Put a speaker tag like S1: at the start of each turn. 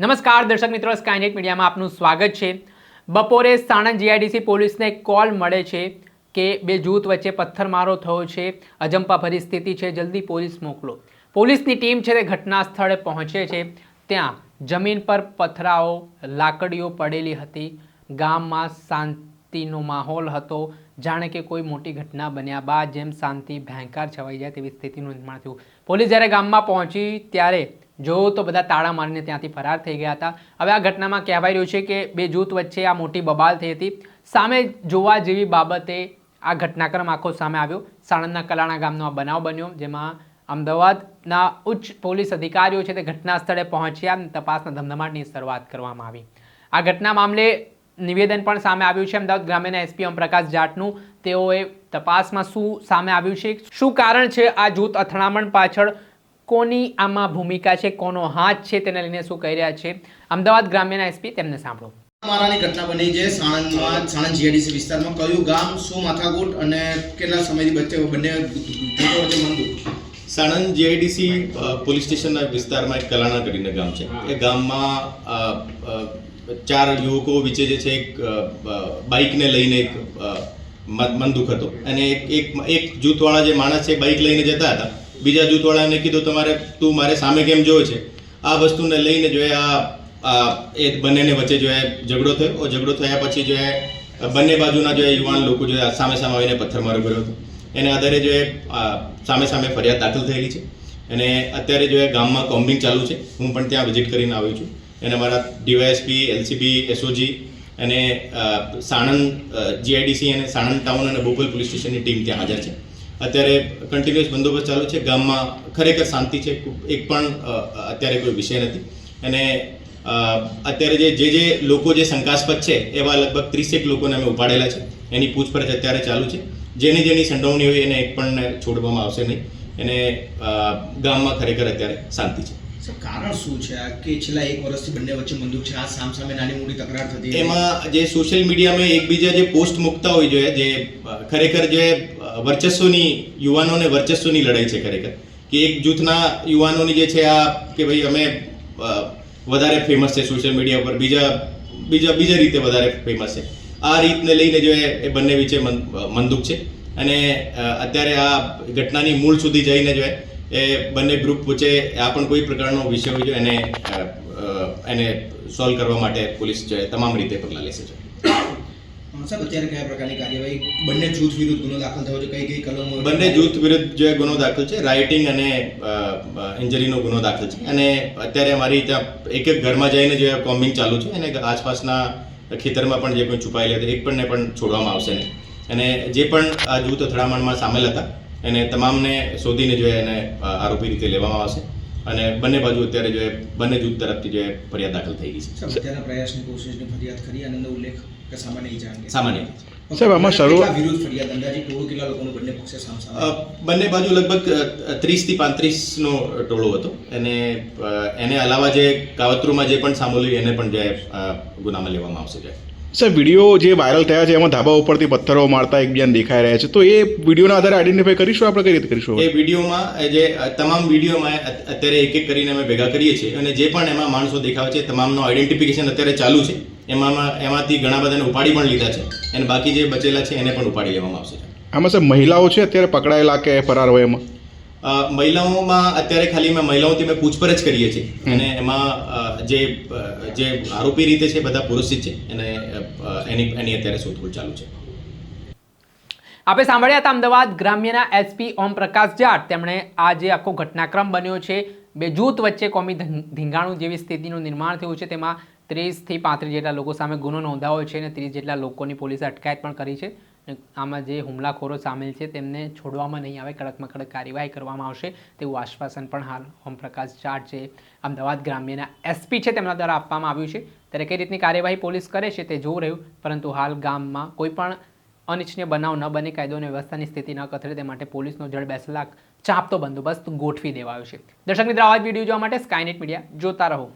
S1: નમસ્કાર, દર્શક મિત્રો. સ્કાયનેટ મીડિયામાં આપનું સ્વાગત છે. બપોરે સાણંદ જીઆઈડીસી પોલીસને કોલ મળે છે કે બે જૂથ વચ્ચે પથ્થરમારો થયો છે. અજંપા પરિસ્થિતિ છે. જલ્દી પોલીસ મોકલો. પોલીસની ટીમ છે તે ઘટના સ્થળે પહોંચે છે. ત્યાં જમીન પર પથરાઓ, લાકડીઓ પડેલી હતી. ગામમાં શાંતિનો માહોલ હતો. જાણે કે કોઈ મોટી ઘટના બન્યા બાદ જેમ શાંતિ ભયંકર છવાઈ જાય તેવી સ્થિતિનું નિર્માણ થયું. પોલીસ જ્યારે ગામમાં પહોંચી ત્યારે જોયું તો બધા તાળા મારીને ત્યાંથી ફરાર થઈ ગયા હતા. હવે આ ઘટનામાં કહેવાય રહ્યું છે કે બે જૂથ વચ્ચે આ મોટી બબાલ થઈ હતી. સામે જોવા જેવી બાબતે આ ઘટનાક્રમ આખો સામે આવ્યો. સાણંદના કલાણા ગામનો આ બનાવ બન્યો, જેમાં અમદાવાદના ઉચ્ચ પોલીસ અધિકારીઓ છે તે ઘટના સ્થળે પહોંચ્યા અને તપાસના ધમધમાટની શરૂઆત કરવામાં આવી. આ ઘટના મામલે નિવેદન પણ સામે આવ્યું છે. અમદાવાદ ગ્રામ્યના એસપી ઓમપ્રકાશ જાટનું તેઓએ તપાસમાં શું સામે આવ્યું છે? શું કારણ છે આ જૂથ અથડામણ પાછળ? કોની આમાં ભૂમિકા છે કોનો હાથ છે તેને લઈને શું કહી રહ્યા છે? અમદાવાદ ગ્રામ્યના એસપી તેમને સાંભળો.
S2: મારાની ઘટના બની છે સાણંદમાં સાણંદ જીઆઈડીસી વિસ્તારમાં કયું ગામ શું માથાકૂટ અને કેટલા સમયથી વચ્ચે બંને જૂથો વચ્ચે મનદુખ
S3: સાણંદ જીઆઈડીસી પોલીસ સ્ટેશનના વિસ્તારમાં એક કલાણા કરીને ગામ છે. એ ગામમાં ચાર યુવકો વચ્ચે જે છે એક બાઇકને લઈને એક મન- મનદુખ હતો. અને એક એક એક જૂથવાળા જે માણસ છે બાઇક લઈને જતા હતા. બીજા જૂથવાળાને કીધું, તમારે તું મારે સામે કેમ જોવે છે? આ વસ્તુને લઈને જો આ એ બંનેને વચ્ચે જો ઝઘડો થયો. ઝઘડો થયા પછી જો એ બંને બાજુના જો એ યુવાન લોકો જો સામે સામે આવીને પથ્થરમારો કર્યો હતો. એને આધારે જો એ સામે સામે ફરિયાદ દાખલ થયેલી છે. અને અત્યારે જો એ ગામમાં કોમ્બિંગ ચાલુ છે, હું પણ ત્યાં વિઝિટ કરીને આવ્યો છું. અને મારા ડીવાયએસપી, એલસીબી, એસઓજી અને સાણંદ જીઆઈડીસી અને સાણંદ ટાઉન અને બોપલ પોલીસ સ્ટેશનની ટીમ ત્યાં હાજર છે. અત્યારે કન્ટિન્યુઅસ બંદોબસ્ત ચાલુ છે. ગામમાં ખરેખર શાંતિ છે. એક પણ અત્યારે કોઈ વિષય નથી. અને અત્યારે જે જે જે લોકો જે શંકાસ્પદ છે એવા લગભગ ત્રીસેક લોકોને અમે ઉપાડેલા છે. એની પૂછપરછ અત્યારે ચાલુ છે. જેની જેની સંડોવણી હોય એને એક પણ છોડવામાં આવશે નહીં. અને ગામમાં ખરેખર અત્યારે શાંતિ છે.
S2: કારણ શું છે? કે છેલ્લા એક વર્ષથી બંને વચ્ચે બંદૂક છે. આ સામ સામે નાની મોટી તકરાર થતી
S3: એમાં જે સોશિયલ મીડિયામાં એકબીજા જે પોસ્ટ મૂકતા હોય જોઈએ જે ખરેખર જે વર્ચસ્વની યુવાનોને વર્ચસ્વની લડાઈ છે ખરેખર. કે એક જૂથના યુવાનોની જે છે આ કે ભાઈ અમે વધારે ફેમસ છે સોશિયલ મીડિયા પર, બીજા બીજા બીજા રીતે વધારે ફેમસ છે. આ રીતને લઈને જો એ બંને વિશે મનદુખ છે. અને અત્યારે આ ઘટનાની મૂળ સુધી જઈને જો એ બંને ગ્રુપ વચ્ચે આ પણ કોઈ પ્રકારનો વિષય હોય એને એને સોલ્વ કરવા માટે પોલીસ તમામ રીતે પગલાં લેશે છે.
S2: સાહેબ અત્યારે કયા પ્રકારની કાર્યવાહી? બંને જૂથ વિરુદ્ધ ગુનો દાખલ થયો છે કઈ કઈ કલમો
S3: બંને જૂથ વિરુદ્ધ જે ગુનો દાખલ છે રાઇટિંગ અને ઇન્જરીનો ગુનો દાખલ છે. અને અત્યારે અમારી ત્યાં એક એક ઘરમાં જઈને જે કોમ્બિંગ ચાલુ છે અને આસપાસના ખેતરમાં પણ જે કોઈ છુપાયેલા હતા એક પણને પણ છોડવામાં આવશે નહીં. અને જે પણ આ જૂથ અથડામણમાં સામેલ હતા એને તમામને શોધીને જો એને આરોપી રીતે લેવામાં આવશે. અને બંને બાજુ અત્યારે જો બંને જૂથ તરફથી જો ફરિયાદ દાખલ થઈ ગઈ છે.
S2: પ્રયાસની કોશિશની ફરિયાદ કરી અને ઉલ્લેખ કે સામાન્ય ઈજા
S3: સામાન્ય.
S4: સાહેબ, આમાં શરૂઆત-
S2: વિરુદ્ધ ફરિયાદ? અંદાજે ટોળું કેટલા લોકોનું બંને પક્ષે સામ સામે
S3: અ, બંને બાજુ લગભગ ત્રીસથી પાંત્રીસનો ટોળો હતો. અને એને અલાવા જે કાવતરુમાં જે પણ સામોલી એને પણ જે ગુનામાં લેવામાં આવશે જે.
S4: સાહેબ વીડિયો જે વાયરલ થયા છે એમાં ધાબા ઉપરથી પથ્થરો મારતા એકબીજાને દેખાઈ રહ્યા છે. તો એ વિડીયોના આધારે આઈડેન્ટિફાઈ કરીશું આપણે કઈ રીતે કરીશું?
S3: એ વિડીયોમાં જે તમામ વિડીયોમાં અત્યારે એક એક કરીને અમે ભેગા કરીએ છીએ. અને જે પણ એમાં માણસો દેખાવે છે તમામનો આઈડેન્ટિફિકેશન અત્યારે ચાલુ છે. એમાં એમાંથી ઘણા બધાને ઉપાડી પણ લીધા છે. અને બાકી જે બચેલા છે એને પણ ઉપાડી લેવામાં આવશે.
S4: આમાં સાહેબ મહિલાઓ છે અત્યારે પકડાયેલા કે ફરાર હોય એમાં?
S3: અ, મહિલાઓમાં અત્યારે ખાલી મેં મહિલાઓથી મેં પૂછપરછ કરીએ છીએ. અને એમાં જે જે આરોપી રીતે છે બધા પુરુષ છે. અને એની એની અત્યારે શોધખોળ ચાલુ છે.
S1: આપણે સાંભળ્યા હતા અમદાવાદ ગ્રામ્યના એસપી ઓમ પ્રકાશ જાટ. તેમણે આ જે આખો ઘટનાક્રમ બન્યો છે બે જૂથ વચ્ચે કોમી ધીંગાણું જેવી સ્થિતિનું નિર્માણ થયું છે તેમાં ત્રીસથી પાંત્રીસ જેટલા લોકો સામે ગુનો નોંધાયો છે અને ત્રીસ જેટલા લોકોની પોલીસે અટકાયત પણ કરી છે. આમાં જે હુમલાખોરો સામેલ છે તેમને છોડવામાં નહીં આવે, કડકમાં કડક કાર્યવાહી કરવામાં આવશે તેવું આશ્વાસન પણ હાલ ઓમપ્રકાશ ચાટ છે અમદાવાદ ગ્રામ્યના એસપી છે તેમના દ્વારા આપવામાં આવ્યું છે. ત્યારે કઈ રીતની કાર્યવાહી પોલીસ કરે છે તે જોવું રહ્યું, પરંતુ હાલ ગામમાં કોઈ પણ અનિચ્છનીય બનાવ ન બને, કાયદો અને વ્યવસ્થાની સ્થિતિ ન કથળે તે માટે પોલીસનો જળ બેસલાક ચાપતો બંદોબસ્ત ગોઠવી દેવાયો છે. દર્શક મિત્રો આવા વીડિયો જોવા માટે સ્કાયનેટ મીડિયા જોતા રહો.